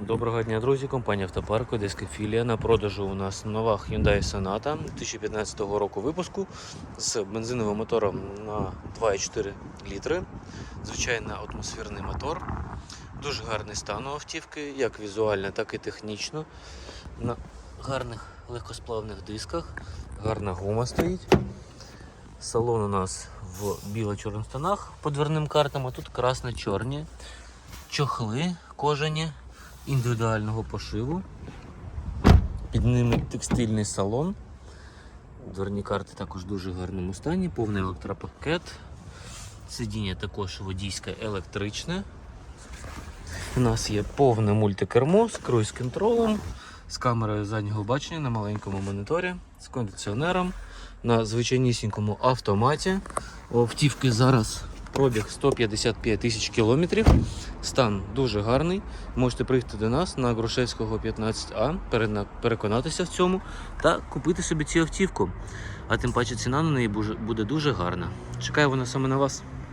Доброго дня, друзі. Компанія Автопарк, Одеська філія. На продажу у нас нова Hyundai Sonata 2015 року випуску з бензиновим мотором на 2,4 літри. Звичайно, атмосферний мотор. Дуже гарний стан у автівки, як візуально, так і технічно. На гарних легкосплавних дисках. Гарна гума стоїть. Салон у нас в біло-чорних тонах по дверним картам, а тут красно-чорні. Чохли кожані індивідуального пошиву. Під ними текстильний салон. Дверні карти також в дуже гарному стані, повний електропакет. Сидіння також водійське електричне. У нас є повне мультикермо з круїз-контролем, з камерою заднього бачення на маленькому моніторі, з кондиціонером, на звичайнісінькому автоматі. Автівки зараз пробіг 155 тисяч кілометрів. Стан дуже гарний. Можете приїхати до нас на Грушевського 15А, переконатися в цьому та купити собі цю автівку. А тим паче ціна на неї буде- дуже гарна. Чекаю вона саме на вас.